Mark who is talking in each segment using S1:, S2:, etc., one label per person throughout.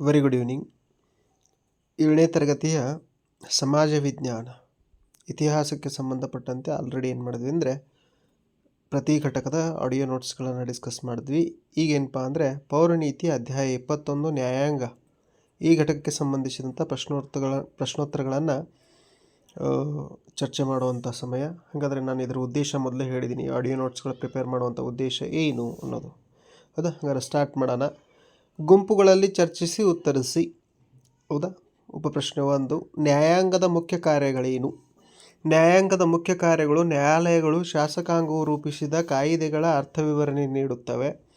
S1: Very good evening ಏಳನೇ ತರಗತಿಯ ಸಮಾಜ ವಿಜ್ಞಾನ. ಇತಿಹಾಸಕ್ಕೆ ಸಂಬಂಧಪಟ್ಟಂತೆ ಆಲ್ರೆಡಿ ಏನು ಮಾಡಿದ್ವಿ ಅಂದರೆ, ಪ್ರತಿ ಘಟಕದ ಆಡಿಯೋ ನೋಟ್ಸ್ಗಳನ್ನು ಡಿಸ್ಕಸ್ ಮಾಡಿದ್ವಿ. ಈಗೇನಪ್ಪ ಅಂದರೆ ಪೌರನೀತಿ ಅಧ್ಯಾಯ ಇಪ್ಪತ್ತೊಂದು ನ್ಯಾಯಾಂಗ. ಈ ಘಟಕಕ್ಕೆ ಸಂಬಂಧಿಸಿದಂಥ ಪ್ರಶ್ನೋತ್ತರಗಳ ಪ್ರಶ್ನೋತ್ತರಗಳನ್ನು ಚರ್ಚೆ ಮಾಡುವಂಥ ಸಮಯ. ಹಾಗಾದರೆ ನಾನು ಇದರ ಉದ್ದೇಶ ಮೊದಲೇ ಹೇಳಿದ್ದೀನಿ ಆಡಿಯೋ ನೋಟ್ಸ್ಗಳು ಪ್ರಿಪೇರ್ ಮಾಡುವಂಥ ಉದ್ದೇಶ ಏನು ಅನ್ನೋದು. ಹೌದಾ? ಹಾಗಾದ್ರೆ ಸ್ಟಾರ್ಟ್ ಮಾಡೋಣ. ಗುಂಪುಗಳಲ್ಲಿ ಚರ್ಚಿಸಿ ಉತ್ತರಿಸಿ. ಹೌದಾ? ಉಪಪ್ರಶ್ನೆ ಒಂದು. ನ್ಯಾಯಾಂಗದ ಮುಖ್ಯ ಕಾರ್ಯಗಳೇನು? ನ್ಯಾಯಾಂಗದ ಮುಖ್ಯ ಕಾರ್ಯಗಳು ನ್ಯಾಯಾಲಯಗಳು, ಶಾಸಕಾಂಗವು ರೂಪಿಸಿದ ಕಾಯಿದೆಗಳ ಅರ್ಥವಿವರಣೆ ನೀಡುತ್ತವೆ.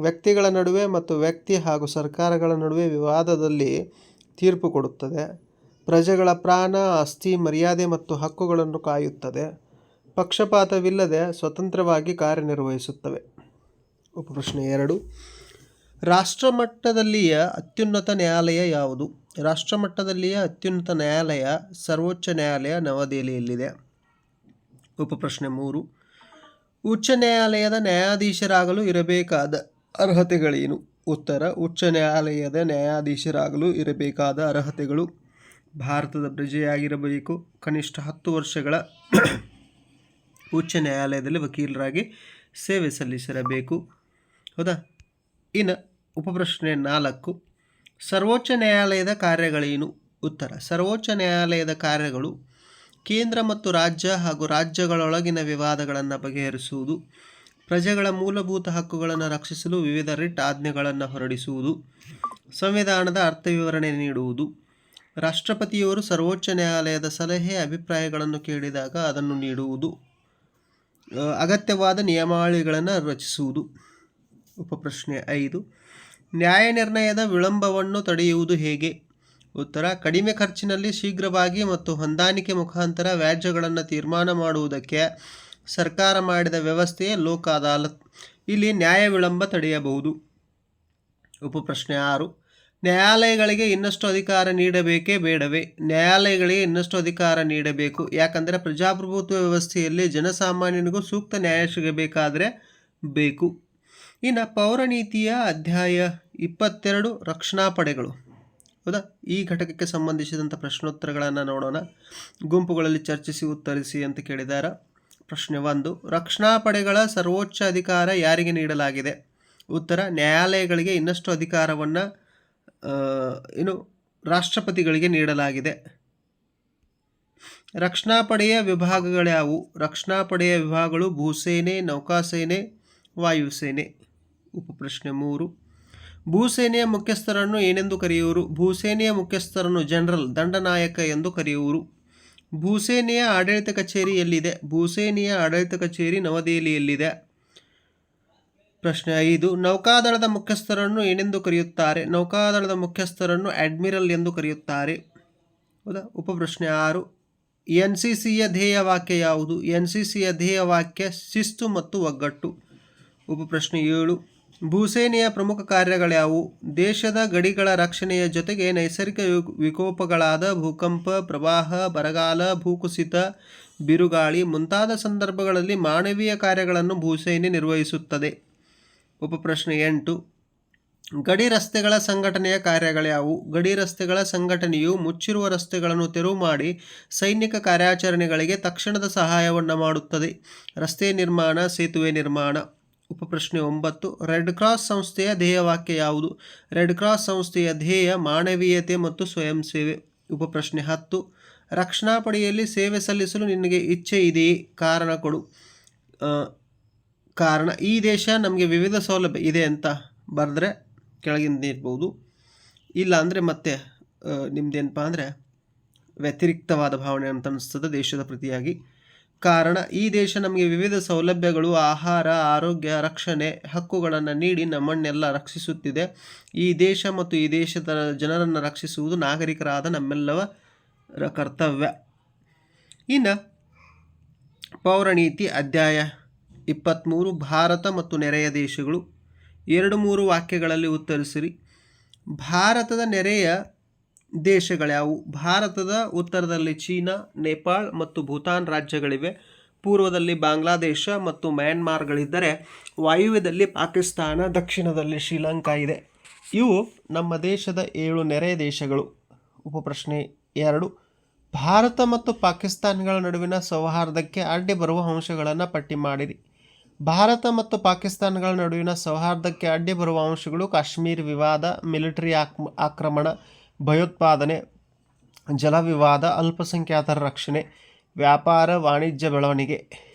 S1: ವ್ಯಕ್ತಿಗಳ ನಡುವೆ ಮತ್ತು ವ್ಯಕ್ತಿ ಹಾಗೂ ಸರ್ಕಾರಗಳ ನಡುವೆ ವಿವಾದದಲ್ಲಿ ತೀರ್ಪು ಕೊಡುತ್ತದೆ. ಪ್ರಜೆಗಳ ಪ್ರಾಣ, ಆಸ್ತಿ, ಮರ್ಯಾದೆ ಮತ್ತು ಹಕ್ಕುಗಳನ್ನು ಕಾಯುತ್ತದೆ. ಪಕ್ಷಪಾತವಿಲ್ಲದೆ ಸ್ವತಂತ್ರವಾಗಿ ಕಾರ್ಯನಿರ್ವಹಿಸುತ್ತವೆ. ಉಪಪ್ರಶ್ನೆ ಎರಡು. ರಾಷ್ಟ್ರಮಟ್ಟದಲ್ಲಿಯ ಅತ್ಯುನ್ನತ ನ್ಯಾಯಾಲಯ ಯಾವುದು? ರಾಷ್ಟ್ರಮಟ್ಟದಲ್ಲಿಯ ಅತ್ಯುನ್ನತ ನ್ಯಾಯಾಲಯ ಸರ್ವೋಚ್ಚ ನ್ಯಾಯಾಲಯ ನವದೆಹಲಿಯಲ್ಲಿದೆ. ಉಪಪ್ರಶ್ನೆ ಮೂರು. ಉಚ್ಚ ನ್ಯಾಯಾಲಯದ ನ್ಯಾಯಾಧೀಶರಾಗಲು ಇರಬೇಕಾದ ಅರ್ಹತೆಗಳೇನು? ಉತ್ತರ, ಉಚ್ಚ ನ್ಯಾಯಾಲಯದ ನ್ಯಾಯಾಧೀಶರಾಗಲು ಇರಬೇಕಾದ ಅರ್ಹತೆಗಳು? ಭಾರತದ ಪ್ರಜೆಯಾಗಿರಬೇಕು. ಕನಿಷ್ಠ ಹತ್ತು ವರ್ಷಗಳ ಉಚ್ಚ ನ್ಯಾಯಾಲಯದಲ್ಲಿ ವಕೀಲರಾಗಿ ಸೇವೆ ಸಲ್ಲಿಸಿರಬೇಕು. ಹೌದಾ? ಇನ್ನು ಉಪಪ್ರಶ್ನೆ ನಾಲ್ಕು. ಸರ್ವೋಚ್ಚ ನ್ಯಾಯಾಲಯದ ಕಾರ್ಯಗಳೇನು? ಉತ್ತರ. ಸರ್ವೋಚ್ಚ ನ್ಯಾಯಾಲಯದ ಕಾರ್ಯಗಳು ಕೇಂದ್ರ ಮತ್ತು ರಾಜ್ಯ ಹಾಗೂ ರಾಜ್ಯಗಳೊಳಗಿನ ವಿವಾದಗಳನ್ನು ಬಗೆಹರಿಸುವುದು, ಪ್ರಜೆಗಳ ಮೂಲಭೂತ ಹಕ್ಕುಗಳನ್ನು ರಕ್ಷಿಸಲು ವಿವಿಧ ರಿಟ್ ಆಜ್ಞೆಗಳನ್ನು ಹೊರಡಿಸುವುದು, ಸಂವಿಧಾನದ ಅರ್ಥವಿವರಣೆ ನೀಡುವುದು. ರಾಷ್ಟ್ರಪತಿಯವರು ಸರ್ವೋಚ್ಚ ನ್ಯಾಯಾಲಯದ ಸಲಹೆ, ಅಭಿಪ್ರಾಯಗಳನ್ನು ಕೇಳಿದಾಗ ಅದನ್ನು ನೀಡುವುದು. ಅಗತ್ಯವಾದ ನಿಯಮಾವಳಿಗಳನ್ನು ರಚಿಸುವುದು. ಉಪಪ್ರಶ್ನೆ ಐದು. ನ್ಯಾಯ ನಿರ್ಣಯದ ವಿಳಂಬವನ್ನು ತಡೆಯುವುದು ಹೇಗೆ? ಉತ್ತರ, ಕಡಿಮೆ ಖರ್ಚಿನಲ್ಲಿ ಶೀಘ್ರವಾಗಿ ಮತ್ತು ಹೊಂದಾಣಿಕೆ ಮುಖಾಂತರ ವ್ಯಾಜ್ಯಗಳನ್ನು ತೀರ್ಮಾನ ಮಾಡುವುದಕ್ಕೆ ಸರ್ಕಾರ ಮಾಡಿದ ವ್ಯವಸ್ಥೆಯೇ ಲೋಕ ಅದಾಲತ್. ಇಲ್ಲಿ ನ್ಯಾಯ ವಿಳಂಬ ತಡೆಯಬಹುದು. ಉಪಪ್ರಶ್ನೆ ಆರು, ನ್ಯಾಯಾಲಯಗಳಿಗೆ ಇನ್ನಷ್ಟು ಅಧಿಕಾರ ನೀಡಬೇಕೇ ಬೇಡವೇ? ನ್ಯಾಯಾಲಯಗಳಿಗೆ ಇನ್ನಷ್ಟು ಅಧಿಕಾರ ನೀಡಬೇಕು. ಯಾಕಂದರೆ ಪ್ರಜಾಪ್ರಭುತ್ವ ವ್ಯವಸ್ಥೆಯಲ್ಲಿ ಜನಸಾಮಾನ್ಯನಿಗೂ ಸೂಕ್ತ ನ್ಯಾಯ ಸಿಗಬೇಕಾದರೆ ಬೇಕು. ಇನ್ನು ಪೌರನೀತಿಯ ಅಧ್ಯಾಯ ಇಪ್ಪತ್ತೆರಡು ರಕ್ಷಣಾ ಪಡೆಗಳು. ಹೌದಾ? ಈ ಘಟಕಕ್ಕೆ ಸಂಬಂಧಿಸಿದಂಥ ಪ್ರಶ್ನೋತ್ತರಗಳನ್ನು ನೋಡೋಣ. ಗುಂಪುಗಳಲ್ಲಿ ಚರ್ಚಿಸಿ, ಉತ್ತರಿಸಿ ಅಂತ ಕೇಳಿದಾರ. ಪ್ರಶ್ನೆ ಒಂದು, ರಕ್ಷಣಾ ಪಡೆಗಳ ಸರ್ವೋಚ್ಚ ಅಧಿಕಾರ ಯಾರಿಗೆ ನೀಡಲಾಗಿದೆ? ಉತ್ತರ, ನ್ಯಾಯಾಲಯಗಳಿಗೆ ಇನ್ನಷ್ಟು ಅಧಿಕಾರವನ್ನು ಏನು ರಾಷ್ಟ್ರಪತಿಗಳಿಗೆ ನೀಡಲಾಗಿದೆ. ರಕ್ಷಣಾ ಪಡೆಯ ವಿಭಾಗಗಳ್ಯಾವು ರಕ್ಷಣಾ ಪಡೆಯ ವಿಭಾಗಗಳು ಭೂಸೇನೆ, ನೌಕಾಸೇನೆ, ವಾಯುಸೇನೆ. ಉಪಪ್ರಶ್ನೆ ಮೂರು ಭೂಸೇನೆಯ ಮುಖ್ಯಸ್ಥರನ್ನು ಏನೆಂದು ಕರೆಯುವರು? ಭೂಸೇನೆಯ ಮುಖ್ಯಸ್ಥರನ್ನು ಜನರಲ್, ದಂಡನಾಯಕ ಎಂದು ಕರೆಯುವರು. ಭೂಸೇನೆಯ ಆಡಳಿತ ಕಚೇರಿ ಎಲ್ಲಿದೆ? ಭೂಸೇನೆಯ ಆಡಳಿತ ಕಚೇರಿ ನವದೆಹಲಿಯಲ್ಲಿದೆ. ಪ್ರಶ್ನೆ ಐದು. ನೌಕಾದಳದ ಮುಖ್ಯಸ್ಥರನ್ನು ಏನೆಂದು ಕರೆಯುತ್ತಾರೆ? ನೌಕಾದಳದ ಮುಖ್ಯಸ್ಥರನ್ನು ಅಡ್ಮಿರಲ್ ಎಂದು ಕರೆಯುತ್ತಾರೆ. ಹೌದಾ? ಉಪಪ್ರಶ್ನೆ ಆರು. ಎನ್ ಸಿ ಸಿಯ ಧ್ಯೇಯ ವಾಕ್ಯ ಯಾವುದು? ಎನ್ ಸಿ ಸಿಯ ಧ್ಯೇಯ ವಾಕ್ಯ ಶಿಸ್ತು ಮತ್ತು ಒಗ್ಗಟ್ಟು. ಉಪಪ್ರಶ್ನೆ ಏಳು. ಭೂಸೇನೆಯ ಪ್ರಮುಖ ಕಾರ್ಯಗಳ್ಯಾವು? ದೇಶದ ಗಡಿಗಳ ರಕ್ಷಣೆಯ ಜೊತೆಗೆ ನೈಸರ್ಗಿಕ ವಿಕ್- ವಿಕೋಪಗಳಾದ ಭೂಕಂಪ, ಪ್ರವಾಹ, ಬರಗಾಲ, ಭೂಕುಸಿತ, ಬಿರುಗಾಳಿ ಮುಂತಾದ ಸಂದರ್ಭಗಳಲ್ಲಿ ಮಾನವೀಯ ಕಾರ್ಯಗಳನ್ನು ಭೂಸೇನೆ ನಿರ್ವಹಿಸುತ್ತದೆ. ಉಪಪ್ರಶ್ನೆ ಎಂಟು. ಗಡಿ ರಸ್ತೆಗಳ ಸಂಘಟನೆಯ ಕಾರ್ಯಗಳ್ಯಾವು? ಗಡಿ ರಸ್ತೆಗಳ ಸಂಘಟನೆಯು ಮುಚ್ಚಿರುವ ರಸ್ತೆಗಳನ್ನು ತೆರವು ಮಾಡಿ ಸೈನಿಕ ಕಾರ್ಯಾಚರಣೆಗಳಿಗೆ ತಕ್ಷಣದ ಸಹಾಯವನ್ನು ಮಾಡುತ್ತದೆ. ರಸ್ತೆ ನಿರ್ಮಾಣ, ಸೇತುವೆ ನಿರ್ಮಾಣ. ಉಪಪ್ರಶ್ನೆ ಒಂಬತ್ತು. ರೆಡ್ ಕ್ರಾಸ್ ಸಂಸ್ಥೆಯ ಧ್ಯೇಯವಾಕ್ಯ ಯಾವುದು? ರೆಡ್ ಕ್ರಾಸ್ ಸಂಸ್ಥೆಯ ಧ್ಯೇಯ ಮಾನವೀಯತೆ ಮತ್ತು ಸ್ವಯಂ ಸೇವೆ. ಉಪಪ್ರಶ್ನೆ ಹತ್ತು. ರಕ್ಷಣಾ ಪಡೆಯಲ್ಲಿ ಸೇವೆ ಸಲ್ಲಿಸಲು ನಿನಗೆ ಇಚ್ಛೆ ಇದೆಯೇ? ಕಾರಣ ಕೊಡು. ಕಾರಣ, ಈ ದೇಶ ನಮಗೆ ವಿವಿಧ ಸೌಲಭ್ಯ ಇದೆ ಅಂತ ಬರೆದ್ರೆ ಕೆಳಗಿಂದ ಇರ್ಬೋದು. ಇಲ್ಲ ಅಂದರೆ ಮತ್ತೆ ನಿಮ್ದೇನಪ್ಪ ಅಂದರೆ ವ್ಯತಿರಿಕ್ತವಾದ ಭಾವನೆ ಅಂತ ಅನಿಸ್ತದೆ ದೇಶದ ಪ್ರತಿಯಾಗಿ. ಕಾರಣ, ಈ ದೇಶ ನಮಗೆ ವಿವಿಧ ಸೌಲಭ್ಯಗಳು, ಆಹಾರ, ಆರೋಗ್ಯ, ರಕ್ಷಣೆ ಹಕ್ಕುಗಳನ್ನು ನೀಡಿ ನಮ್ಮನ್ನೆಲ್ಲ ರಕ್ಷಿಸುತ್ತಿದೆ. ಈ ದೇಶ ಮತ್ತು ಈ ದೇಶದ ಜನರನ್ನು ರಕ್ಷಿಸುವುದು ನಾಗರಿಕರಾದ ನಮ್ಮೆಲ್ಲವರ ಕರ್ತವ್ಯ. ಇನ್ನು, ಪೌರನೀತಿ ಅಧ್ಯಾಯ ಇಪ್ಪತ್ತ್ಮೂರು ಭಾರತ ಮತ್ತು ನೆರೆಯ ದೇಶಗಳು. ಎರಡು ಮೂರು ವಾಕ್ಯಗಳಲ್ಲಿ ಉತ್ತರಿಸಿರಿ. ಭಾರತದ ನೆರೆಯ ದೇಶಗಳ್ಯಾವು ಭಾರತದ ಉತ್ತರದಲ್ಲಿ ಚೀನಾ, ನೇಪಾಳ್ ಮತ್ತು ಭೂತಾನ್ ರಾಜ್ಯಗಳಿವೆ. ಪೂರ್ವದಲ್ಲಿ ಬಾಂಗ್ಲಾದೇಶ ಮತ್ತು ಮ್ಯಾನ್ಮಾರ್ಗಳಿದ್ದರೆ ವಾಯುವ್ಯದಲ್ಲಿ ಪಾಕಿಸ್ತಾನ, ದಕ್ಷಿಣದಲ್ಲಿ ಶ್ರೀಲಂಕಾ ಇದೆ. ಇವು ನಮ್ಮ ದೇಶದ ಏಳು ನೆರೆಯ ದೇಶಗಳು. ಉಪಪ್ರಶ್ನೆ ಎರಡು. ಭಾರತ ಮತ್ತು ಪಾಕಿಸ್ತಾನಗಳ ನಡುವಿನ ಸೌಹಾರ್ದಕ್ಕೆ ಅಡ್ಡಿ ಬರುವ ಅಂಶಗಳನ್ನು ಪಟ್ಟಿ ಮಾಡಿರಿ. ಭಾರತ ಮತ್ತು ಪಾಕಿಸ್ತಾನಗಳ ನಡುವಿನ ಸೌಹಾರ್ದಕ್ಕೆ ಅಡ್ಡಿ ಬರುವ ಅಂಶಗಳು ಕಾಶ್ಮೀರ್ ವಿವಾದ, ಮಿಲಿಟರಿ ಆಕ್, ಆಕ್ರಮಣ ಭಯೋತ್ಪಾದನೆ, ಜಲವಿವಾದ, ಅಲ್ಪಸಂಖ್ಯಾತರ ರಕ್ಷಣೆ, ವ್ಯಾಪಾರ ವಾಣಿಜ್ಯ ಬೆಳವಣಿಗೆ.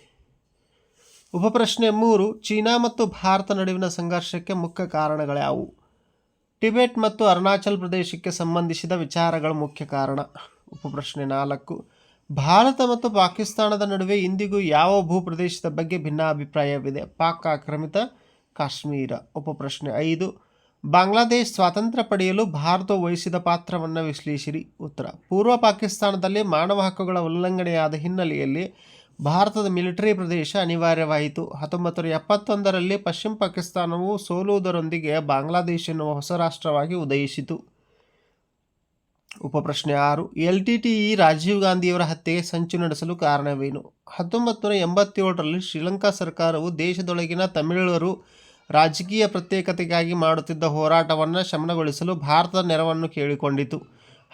S1: ಉಪಪ್ರಶ್ನೆ ಮೂರು, ಚೀನಾ ಮತ್ತು ಭಾರತ ನಡುವಿನ ಸಂಘರ್ಷಕ್ಕೆ ಮುಖ್ಯ ಕಾರಣಗಳ್ಯಾವು ಟಿಬೆಟ್ ಮತ್ತು ಅರುಣಾಚಲ್ ಪ್ರದೇಶಕ್ಕೆ ಸಂಬಂಧಿಸಿದ ವಿಚಾರಗಳ ಮುಖ್ಯ ಕಾರಣ. ಉಪಪ್ರಶ್ನೆ ನಾಲ್ಕು, ಭಾರತ ಮತ್ತು ಪಾಕಿಸ್ತಾನದ ನಡುವೆ ಇಂದಿಗೂ ಯಾವ ಭೂಪ್ರದೇಶದ ಬಗ್ಗೆ ಭಿನ್ನಾಭಿಪ್ರಾಯವಿದೆ? ಪಾಕ್ ಆಕ್ರಮಿತ, ಕಾಶ್ಮೀರ. ಉಪಪ್ರಶ್ನೆ ಐದು ಬಾಂಗ್ಲಾದೇಶ್ ಸ್ವಾತಂತ್ರ್ಯ ಪಡೆಯಲು ಭಾರತ ವಹಿಸಿದ ಪಾತ್ರವನ್ನು ವಿಶ್ಲೇಷಿರಿ. ಉತ್ತರ. ಪೂರ್ವ ಪಾಕಿಸ್ತಾನದಲ್ಲಿ ಮಾನವ ಹಕ್ಕುಗಳ ಉಲ್ಲಂಘನೆಯಾದ ಹಿನ್ನೆಲೆಯಲ್ಲಿ ಭಾರತದ ಮಿಲಿಟರಿ ಪ್ರದೇಶ ಅನಿವಾರ್ಯವಾಯಿತು. ಹತ್ತೊಂಬತ್ತು ನೂರ ಎಪ್ಪತ್ತೊಂದರಲ್ಲಿ ಪಶ್ಚಿಮ ಪಾಕಿಸ್ತಾನವು ಸೋಲುವುದರೊಂದಿಗೆ ಬಾಂಗ್ಲಾದೇಶ ಎನ್ನುವ ಹೊಸ ರಾಷ್ಟ್ರವಾಗಿ ಉದಯಿಸಿತು. ಉಪಪ್ರಶ್ನೆ ಆರು. L T T E Rajiv ಗಾಂಧಿಯವರ ಹತ್ಯೆಗೆ ಸಂಚು ನಡೆಸಲು ಕಾರಣವೇನು? ಹತ್ತೊಂಬತ್ತು ನೂರ ಎಂಬತ್ತೇಳರಲ್ಲಿ ಶ್ರೀಲಂಕಾ ಸರ್ಕಾರವು ದೇಶದೊಳಗಿನ ತಮಿಳರು ರಾಜಕೀಯ ಪ್ರತ್ಯೇಕತೆಗಾಗಿ ಮಾಡುತ್ತಿದ್ದ ಹೋರಾಟವನ್ನು ಶಮನಗೊಳಿಸಲು ಭಾರತದ ನೆರವನ್ನು ಕೇಳಿಕೊಂಡಿತು.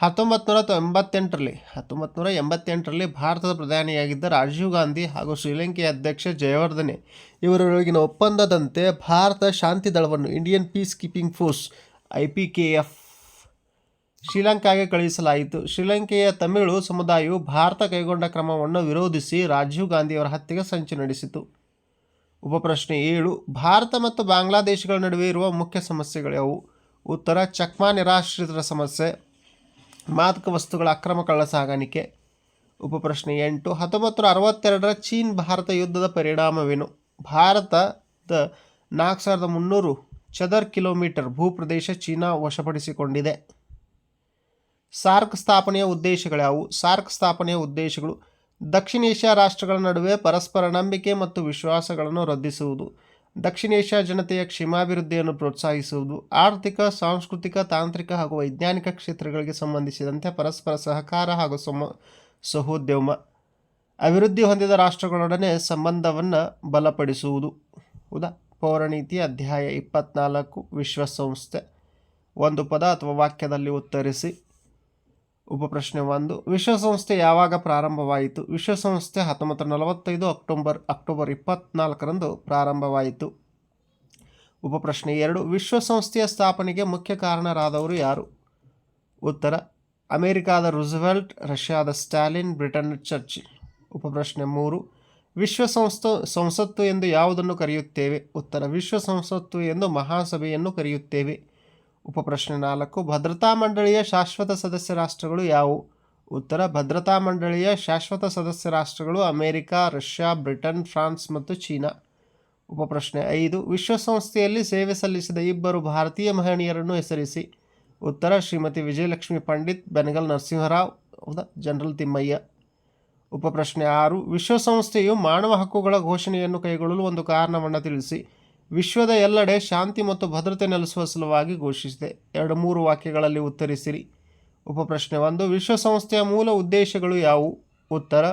S1: ಹತ್ತೊಂಬತ್ತು ನೂರ ಎಂಬತ್ತೆಂಟರಲ್ಲಿ ಹತ್ತೊಂಬತ್ತು ನೂರ ಎಂಬತ್ತೆಂಟರಲ್ಲಿ ಭಾರತದ ಪ್ರಧಾನಿಯಾಗಿದ್ದ ರಾಜೀವ್ ಗಾಂಧಿ ಹಾಗೂ ಶ್ರೀಲಂಕೆಯ ಅಧ್ಯಕ್ಷ ಜಯವರ್ಧನೆ ಇವರೊಳಗಿನ ಒಪ್ಪಂದದಂತೆ ಭಾರತ ಶಾಂತಿ ದಳವನ್ನು Indian peace keeping force, I P K F, ಶ್ರೀಲಂಕಾಗೆ ಕಳುಹಿಸಲಾಯಿತು. ಶ್ರೀಲಂಕೆಯ ತಮಿಳು ಸಮುದಾಯವು ಭಾರತ ಕೈಗೊಂಡ ಕ್ರಮವನ್ನು ವಿರೋಧಿಸಿ ರಾಜೀವ್ ಗಾಂಧಿಯವರ ಹತ್ಯೆಗೆ ಸಂಚು ನಡೆಸಿತು. ಉಪಪ್ರಶ್ನೆ ಏಳು, ಭಾರತ ಮತ್ತು ಬಾಂಗ್ಲಾದೇಶಗಳ ನಡುವೆ ಇರುವ ಮುಖ್ಯ ಸಮಸ್ಯೆಗಳು ಯಾವುವು? ಉತ್ತರ, ಚಕ್ಮಾ ನಿರಾಶ್ರಿತರ ಸಮಸ್ಯೆ, ಮಾದಕ ವಸ್ತುಗಳ ಅಕ್ರಮ ಕಳ್ಳ ಸಾಗಾಣಿಕೆ. ಉಪಪ್ರಶ್ನೆ ಎಂಟು, ಹತ್ತೊಂಬತ್ತು ನೂರ ಅರವತ್ತೆರಡರ ಚೀನ್ ಭಾರತ ಯುದ್ಧದ ಪರಿಣಾಮವೇನು? ಭಾರತದ ನಾಲ್ಕು ಸಾವಿರದ ಮುನ್ನೂರು ಚದರ್ ಕಿಲೋಮೀಟರ್ ಭೂಪ್ರದೇಶ ಚೀನಾ ವಶಪಡಿಸಿಕೊಂಡಿದೆ. ಸಾರ್ಕ್ ಸ್ಥಾಪನೆಯ ಉದ್ದೇಶಗಳ್ಯಾವು ಸಾರ್ಕ್ ಸ್ಥಾಪನೆಯ ಉದ್ದೇಶಗಳು ದಕ್ಷಿಣ ಏಷ್ಯಾ ರಾಷ್ಟ್ರಗಳ ನಡುವೆ ಪರಸ್ಪರ ನಂಬಿಕೆ ಮತ್ತು ವಿಶ್ವಾಸಗಳನ್ನು ವೃದ್ಧಿಸುವುದು ದಕ್ಷಿಣ ಏಷ್ಯಾ ಜನತೆಯ ಕ್ಷೇಮಾಭಿವೃದ್ಧಿಯನ್ನು ಪ್ರೋತ್ಸಾಹಿಸುವುದು, ಆರ್ಥಿಕ, ಸಾಂಸ್ಕೃತಿಕ, ತಾಂತ್ರಿಕ ಹಾಗೂ ವೈಜ್ಞಾನಿಕ ಕ್ಷೇತ್ರಗಳಿಗೆ ಸಂಬಂಧಿಸಿದಂತೆ ಪರಸ್ಪರ ಸಹಕಾರ ಹಾಗೂ ಸಮ, ಸಹೋದ್ಯಮ ಅಭಿವೃದ್ಧಿ ಹೊಂದಿದ ರಾಷ್ಟ್ರಗಳೊಡನೆ ಸಂಬಂಧವನ್ನು ಬಲಪಡಿಸುವುದು. ಉದಾ, ಪೌರನೀತಿ ಅಧ್ಯಾಯ ಇಪ್ಪತ್ನಾಲ್ಕು, ವಿಶ್ವಸಂಸ್ಥೆ. ಒಂದು ಪದ ಅಥವಾ ವಾಕ್ಯದಲ್ಲಿ ಉತ್ತರಿಸಿ. ಉಪಪ್ರಶ್ನೆ ಒಂದು. ವಿಶ್ವಸಂಸ್ಥೆ ಯಾವಾಗ ಪ್ರಾರಂಭವಾಯಿತು? ವಿಶ್ವಸಂಸ್ಥೆ ಹತ್ತೊಂಬತ್ತು ನಲವತ್ತೈದು ಅಕ್ಟೋಬರ್ ಅಕ್ಟೋಬರ್ ಇಪ್ಪತ್ನಾಲ್ಕರಂದು ಪ್ರಾರಂಭವಾಯಿತು. ಉಪಪ್ರಶ್ನೆ ಎರಡು. ವಿಶ್ವಸಂಸ್ಥೆಯ ಸ್ಥಾಪನೆಗೆ ಮುಖ್ಯ ಕಾರಣರಾದವರು ಯಾರು? ಉತ್ತರ, ಅಮೆರಿಕಾದ ರುಝವೆಲ್ಟ್ ರಷ್ಯಾದ ಸ್ಟಾಲಿನ್, ಬ್ರಿಟನ್ ಚರ್ಚ್ ಉಪಪ್ರಶ್ನೆ ಮೂರು. ವಿಶ್ವಸಂಸ್ಥ, ಸಂಸತ್ತು ಎಂದು ಯಾವುದನ್ನು ಕರೆಯುತ್ತೇವೆ? ಉತ್ತರ ವಿಶ್ವ ಸಂಸತ್ತು ಎಂದು ಮಹಾಸಭೆಯನ್ನು ಕರೆಯುತ್ತೇವೆ. ಉಪಪ್ರಶ್ನೆ ನಾಲ್ಕು, ಭದ್ರತಾ ಮಂಡಳಿಯ ಶಾಶ್ವತ ಸದಸ್ಯ ರಾಷ್ಟ್ರಗಳು ಯಾವುವು? ಉತ್ತರ, ಭದ್ರತಾ ಮಂಡಳಿಯ ಶಾಶ್ವತ ಸದಸ್ಯ ರಾಷ್ಟ್ರಗಳು ಅಮೆರಿಕ, ರಷ್ಯಾ, ಬ್ರಿಟನ್, ಫ್ರಾನ್ಸ್ ಮತ್ತು ಚೀನಾ. ಉಪಪ್ರಶ್ನೆ ಐದು, ವಿಶ್ವಸಂಸ್ಥೆಯಲ್ಲಿ ಸೇವೆ ಸಲ್ಲಿಸಿದ ಇಬ್ಬರು ಭಾರತೀಯ ಮಹನೀಯರನ್ನು ಹೆಸರಿಸಿ. ಉತ್ತರ, ಶ್ರೀಮತಿ ವಿಜಯಲಕ್ಷ್ಮಿ ಪಂಡಿತ್, ಬೆನಗಲ್ ನರಸಿಂಹರಾವ್, ಹೌದಾ? ಜನರಲ್ ತಿಮ್ಮಯ್ಯ. ಉಪಪ್ರಶ್ನೆ ಆರು, ವಿಶ್ವಸಂಸ್ಥೆಯು ಮಾನವ ಹಕ್ಕುಗಳ ಘೋಷಣೆಯನ್ನು ಕೈಗೊಳ್ಳಲು ಒಂದು ಕಾರಣವನ್ನು ತಿಳಿಸಿ. ವಿಶ್ವದ ಎಲ್ಲೆಡೆ ಶಾಂತಿ ಮತ್ತು ಭದ್ರತೆ ನೆಲೆಸುವ ಸಲುವಾಗಿ ಘೋಷಿಸಿದೆ. ಎರಡು ಮೂರು ವಾಕ್ಯಗಳಲ್ಲಿ ಉತ್ತರಿಸಿರಿ. ಉಪಪ್ರಶ್ನೆ ಒಂದು, ವಿಶ್ವಸಂಸ್ಥೆಯ ಮೂಲ ಉದ್ದೇಶಗಳು ಯಾವುವು? ಉತ್ತರ,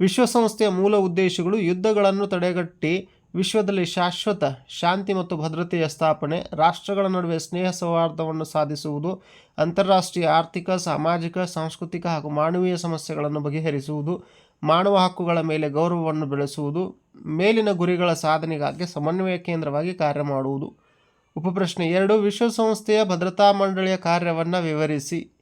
S1: ವಿಶ್ವಸಂಸ್ಥೆಯ ಮೂಲ ಉದ್ದೇಶಗಳು ಯುದ್ಧಗಳನ್ನು ತಡೆಗಟ್ಟಿ ವಿಶ್ವದಲ್ಲಿ ಶಾಶ್ವತ ಶಾಂತಿ ಮತ್ತು ಭದ್ರತೆಯ ಸ್ಥಾಪನೆ, ರಾಷ್ಟ್ರಗಳ ನಡುವೆ ಸ್ನೇಹ ಸೌಹಾರ್ದವನ್ನು ಸಾಧಿಸುವುದು, ಅಂತಾರಾಷ್ಟ್ರೀಯ ಆರ್ಥಿಕ, ಸಾಮಾಜಿಕ, ಸಾಂಸ್ಕೃತಿಕ ಹಾಗೂ ಮಾನವೀಯ ಸಮಸ್ಯೆಗಳನ್ನು ಬಗೆಹರಿಸುವುದು, ಮಾನವ ಹಕ್ಕುಗಳ ಮೇಲೆ ಗೌರವವನ್ನು ಬೆಳೆಸುವುದು ಮೇಲಿನ ಗುರಿಗಳ ಸಾಧನೆಗಾಗಿ ಸಮನ್ವಯ ಕೇಂದ್ರವಾಗಿ ಕಾರ್ಯ ಮಾಡುವುದು. ಉಪಪ್ರಶ್ನೆ ಎರಡು, ವಿಶ್ವಸಂಸ್ಥೆಯ ಭದ್ರತಾ ಮಂಡಳಿಯ ಕಾರ್ಯವನ್ನು ವಿವರಿಸಿ.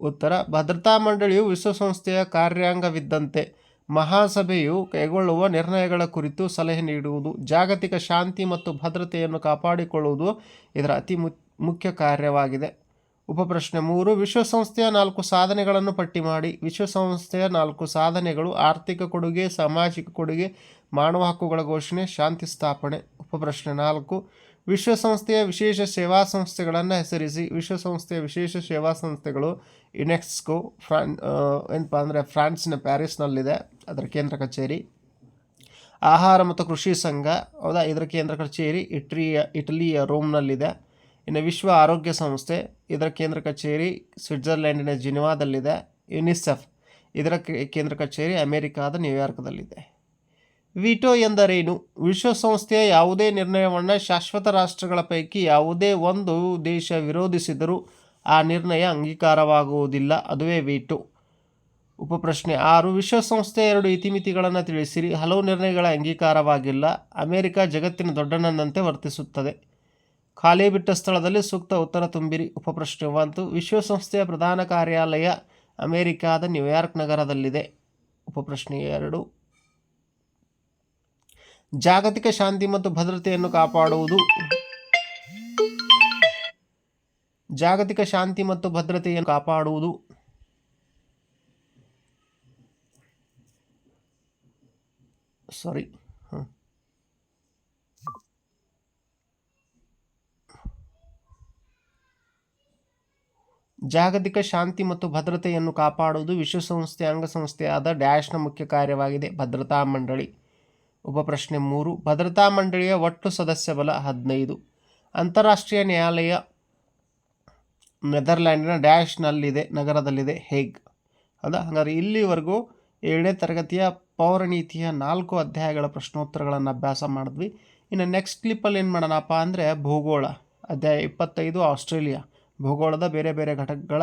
S1: ಉತ್ತರ, ಭದ್ರತಾ ಮಂಡಳಿಯು ವಿಶ್ವಸಂಸ್ಥೆಯ ಕಾರ್ಯಾಂಗವಿದ್ದಂತೆ ಮಹಾಸಭೆಯು ಕೈಗೊಳ್ಳುವ ನಿರ್ಣಯಗಳ ಕುರಿತು ಸಲಹೆ ನೀಡುವುದು, ಜಾಗತಿಕ ಶಾಂತಿ ಮತ್ತು ಭದ್ರತೆಯನ್ನು ಕಾಪಾಡಿಕೊಳ್ಳುವುದು ಇದರ ಅತಿ ಮುಖ್ಯ ಕಾರ್ಯವಾಗಿದೆ. ಉಪಪ್ರಶ್ನೆ ಮೂರು, ವಿಶ್ವಸಂಸ್ಥೆಯ ನಾಲ್ಕು ಸಾಧನೆಗಳನ್ನು ಪಟ್ಟಿ ಮಾಡಿ. ವಿಶ್ವಸಂಸ್ಥೆಯ ನಾಲ್ಕು ಸಾಧನೆಗಳು ಆರ್ಥಿಕ ಕೊಡುಗೆ, ಸಾಮಾಜಿಕ ಕೊಡುಗೆ ಮಾನವ ಹಕ್ಕುಗಳ ಘೋಷಣೆ, ಶಾಂತಿ ಸ್ಥಾಪನೆ, ಉಪಪ್ರಶ್ನೆ ನಾಲ್ಕು, ವಿಶ್ವಸಂಸ್ಥೆಯ ವಿಶೇಷ ಸೇವಾ ಸಂಸ್ಥೆಗಳನ್ನು ಹೆಸರಿಸಿ, ವಿಶ್ವಸಂಸ್ಥೆಯ ವಿಶೇಷ ಸೇವಾ ಸಂಸ್ಥೆಗಳು ಯುನೆಕ್ಸ್ಕೋ ಫ್ರಾನ್ ಏನಪ್ಪ ಅಂದರೆ ಫ್ರಾನ್ಸ್ನ ಪ್ಯಾರಿಸ್ನಲ್ಲಿದೆ, ಅದರ ಕೇಂದ್ರ ಕಚೇರಿ. ಆಹಾರ ಮತ್ತು ಕೃಷಿ ಸಂಘ, ಹೌದಾ? ಇದರ ಕೇಂದ್ರ ಕಚೇರಿ ಇಟ್ರಿಯ, ಇಟಲಿಯ ರೋಮ್ನಲ್ಲಿದೆ. ಇನ್ನು ವಿಶ್ವ ಆರೋಗ್ಯ ಸಂಸ್ಥೆ, ಇದರ ಕೇಂದ್ರ ಕಚೇರಿ ಸ್ವಿಟ್ಜರ್ಲ್ಯಾಂಡಿನ ಜಿನಿವಾದಲ್ಲಿದೆ, ಯುನಿಸೆಫ್. ಇದರ ಕೇಂದ್ರ ಕಚೇರಿ ಅಮೆರಿಕಾದ ನ್ಯೂಯಾರ್ಕ್ದಲ್ಲಿದೆ. ವಿಟೋ ಎಂದರೇನು? ವಿಶ್ವಸಂಸ್ಥೆಯ ಯಾವುದೇ ನಿರ್ಣಯವನ್ನು ಶಾಶ್ವತ ರಾಷ್ಟ್ರಗಳ ಪೈಕಿ ಯಾವುದೇ ಒಂದು ದೇಶ ವಿರೋಧಿಸಿದರೂ ಆ ನಿರ್ಣಯ ಅಂಗೀಕಾರವಾಗುವುದಿಲ್ಲ. ಅದುವೇ ವಿಟೋ. ಉಪಪ್ರಶ್ನೆ ಆರು ವಿಶ್ವಸಂಸ್ಥೆಯ ಎರಡು ಇತಿಮಿತಿಗಳನ್ನು ತಿಳಿಸಿರಿ. ಹಲವು ನಿರ್ಣಯಗಳ ಅಂಗೀಕಾರವಾಗಿಲ್ಲ. ಅಮೆರಿಕ ಜಗತ್ತಿನ ದೊಡ್ಡಣ್ಣನಂತೆ ವರ್ತಿಸುತ್ತದೆ. ಖಾಲಿ ಬಿಟ್ಟ ಸ್ಥಳದಲ್ಲಿ ಸೂಕ್ತ ಉತ್ತರ ತುಂಬಿರಿ. ಉಪಪ್ರಶ್ನೆ ಒಂದು, ವಿಶ್ವಸಂಸ್ಥೆಯ ಪ್ರಧಾನ ಕಾರ್ಯಾಲಯ ಅಮೆರಿಕಾದ ನ್ಯೂಯಾರ್ಕ್ ನಗರದಲ್ಲಿದೆ. ಉಪಪ್ರಶ್ನೆ ಎರಡು ಜಾಗತಿಕ ಶಾಂತಿ ಮತ್ತು ಭದ್ರತೆಯನ್ನು ಕಾಪಾಡುವುದು. ಜಾಗತಿಕ ಶಾಂತಿ ಮತ್ತು ಭದ್ರತೆಯನ್ನು ಕಾಪಾಡುವುದು. ಸಾರಿ ಜಾಗತಿಕ ಶಾಂತಿ ಮತ್ತು ಭದ್ರತೆಯನ್ನು ಕಾಪಾಡುವುದು ವಿಶ್ವಸಂಸ್ಥೆ, ಅಂಗಸಂಸ್ಥೆಯಾದ ಡ್ಯಾಶ್ನ ಮುಖ್ಯ ಕಾರ್ಯವಾಗಿದೆ. ಭದ್ರತಾ ಮಂಡಳಿ. ಉಪಪ್ರಶ್ನೆ ಮೂರು. ಭದ್ರತಾ ಮಂಡಳಿಯ ಒಟ್ಟು ಸದಸ್ಯ ಬಲ ಹದಿನೈದು. ಅಂತಾರಾಷ್ಟ್ರೀಯ ನ್ಯಾಯಾಲಯ ನೆದರ್ಲ್ಯಾಂಡಿನ ಡ್ಯಾಶ್ನಲ್ಲಿದೆ ನಗರದಲ್ಲಿದೆ. ಹೇಗ್? ಅದ ಹಾಗಾದ್ರೆ ಇಲ್ಲಿವರೆಗೂ ಏಳನೇ ತರಗತಿಯ ಪೌರನೀತಿಯ ನಾಲ್ಕು ಅಧ್ಯಾಯಗಳ ಪ್ರಶ್ನೋತ್ತರಗಳನ್ನು ಅಭ್ಯಾಸ ಮಾಡಿದ್ವಿ. ಇನ್ನು ನೆಕ್ಸ್ಟ್ ಕ್ಲಿಪ್ಪಲ್ಲಿ ಏನು ಮಾಡೋಣಪ್ಪ ಅಂದರೆ ಭೂಗೋಳ, ಅಧ್ಯಾಯ ಇಪ್ಪತ್ತೈದು, ಆಸ್ಟ್ರೇಲಿಯಾ. ಭೂಗೋಳದ ಬೇರೆ ಬೇರೆ ಘಟಕಗಳ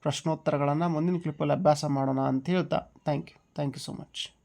S1: ಪ್ರಶ್ನೋತ್ತರಗಳನ್ನು ಮುಂದಿನ ಕ್ಲಿಪ್ಪಲ್ಲಿ ಅಭ್ಯಾಸ ಮಾಡೋಣ ಅಂತ ಹೇಳ್ತಾ. Thank you thank you so much